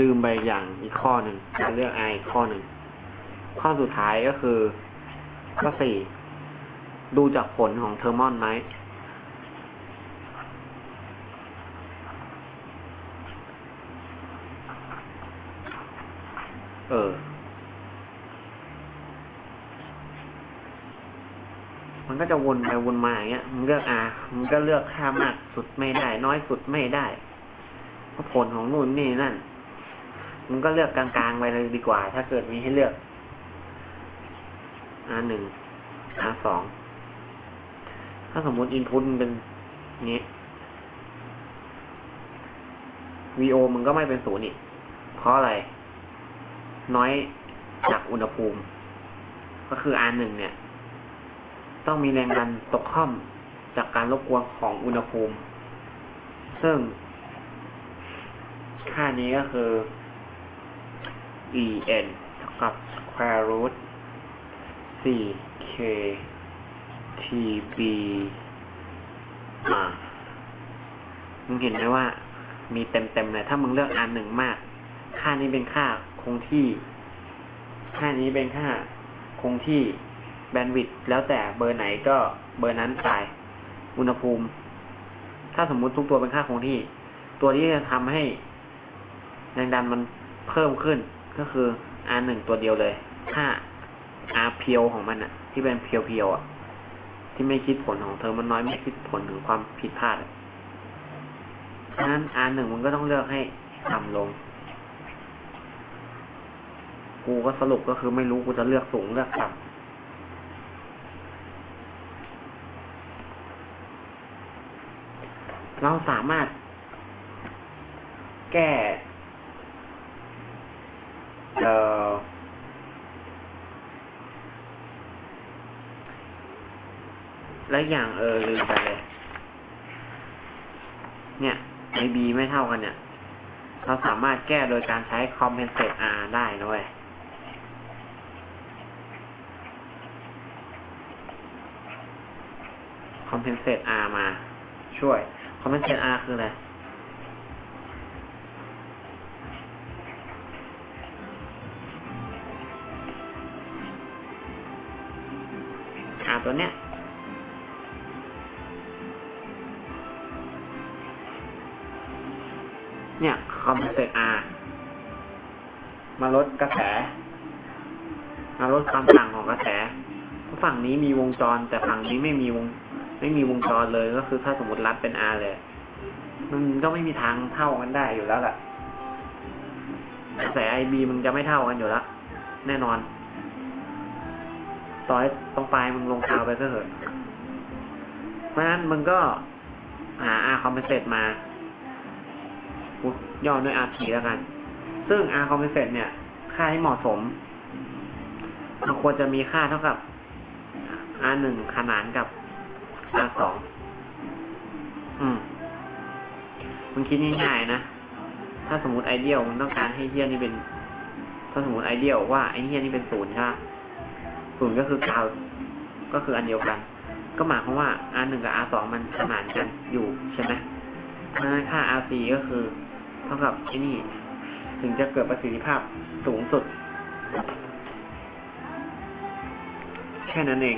ลืมไปอย่างอีกข้อหนึ่งการเลือก i อีข้อหนึ่ง ข้อสุดท้ายก็คือ ข้อสี่ดูจากผลของเทอร์มอนไหมเออ มันก็จะวนไปวนมาอย่างเงี้ยมึงเลือก R มึงก็เลือกค่ามากสุดไม่ได้ น้อยสุดไม่ได้เพราะผลของนู่นนี่นั่น มึงก็เลือกกลางๆไปเลยดีกว่า ถ้าเกิดมีให้เลือก R หนึ่ง R สองถ้าสมมติอินพุตเป็นนี้ VO มึงก็ไม่เป็นศูนย์อีก เพราะอะไร น้อยจากอุณหภูมิ ก็คือ R หนึ่งเนี่ย ต้องมีแรงดันตกข้อมจากการรบกวนของอุณหภูมิ ซึ่ง ค่านี้ก็คือ E n เท่ากับ square root 4 k t b r มึงเห็นไหมว่า มีเต็มๆเลย ถ้ามึงเลือก r หนึ่งมาก ค่านี้เป็นค่าคงที่ ค่านี้เป็นค่าคงที่แบนด์วิดต์แล้วแต่เบอร์ไหนก็เบอร์นั้นตาย อุณหภูมิ ถ้าสมมุติทุกตัวเป็นค่าคงที่ ตัวที่จะทำให้แรงดันมันเพิ่มขึ้น ก็คือ R หนึ่งตัวเดียวเลยค่า R เพียวของมันอะที่เป็นเพียวเพียวอะที่ไม่คิดผลของเธอมันน้อยไม่คิดผลถึงความผิดพลาดอะฉะนั้น R หนึ่งมันก็ต้องเลือกให้ต่ำลง กูก็สรุปก็คือไม่รู้กูจะเลือกสูงเลือกต่ำเราสามารถแก้ และอย่างเออลืมไปเลย เนี่ย i b ไม่เท่ากันเนี่ย เราสามารถแก้โดยการใช้ compensate r ได้นะเว้ย compensate r มาช่วย compensate r คืออะไร ตัวเนี้ยเนี่ย compensate r มาลดกระแส มาลดความต่างของกระแสฝั่งนี้มีวงจร แต่ฝั่งนี้ไม่มีวง ไม่มีวงจรเลยก็คือถ้าสมมติรัดเป็น R เลย มันก็ไม่มีทางเท่ากันได้อยู่แล้วล่ะกระแส IB มันจะไม่เท่ากันอยู่แล้ว แน่นอน ต่อให้ตรงปลายมึงลงเท้าไปก็เถอะ เพราะฉะนั้นมึงก็หา R compensate มาย่อด้วย RT แล้วกัน ซึ่ง R compensate เนี่ย ค่าที่เหมาะสม มันควรจะมีค่าเท่ากับ R หนึ่งขนานกับ R สองอืมมึงคิดง่ายๆนะ ถ้าสมมติไอเดียลมึงต้องการให้เทียนี่เป็น ถ้าสมมติไอเดียลว่าไอเทียนี่เป็นศูนย์ใช่ปะ ศูนย์ก็คือกาวก็คืออันเดียวกัน ก็หมายความว่า R หนึ่งกับ R สองมันขนานกันอยู่ใช่ไหมเพราะฉะนั้นค่า R สี่ก็คือ เท่ากับไอ้นี่ ถึงจะเกิดประสิทธิภาพสูงสุด แค่นั้นเอง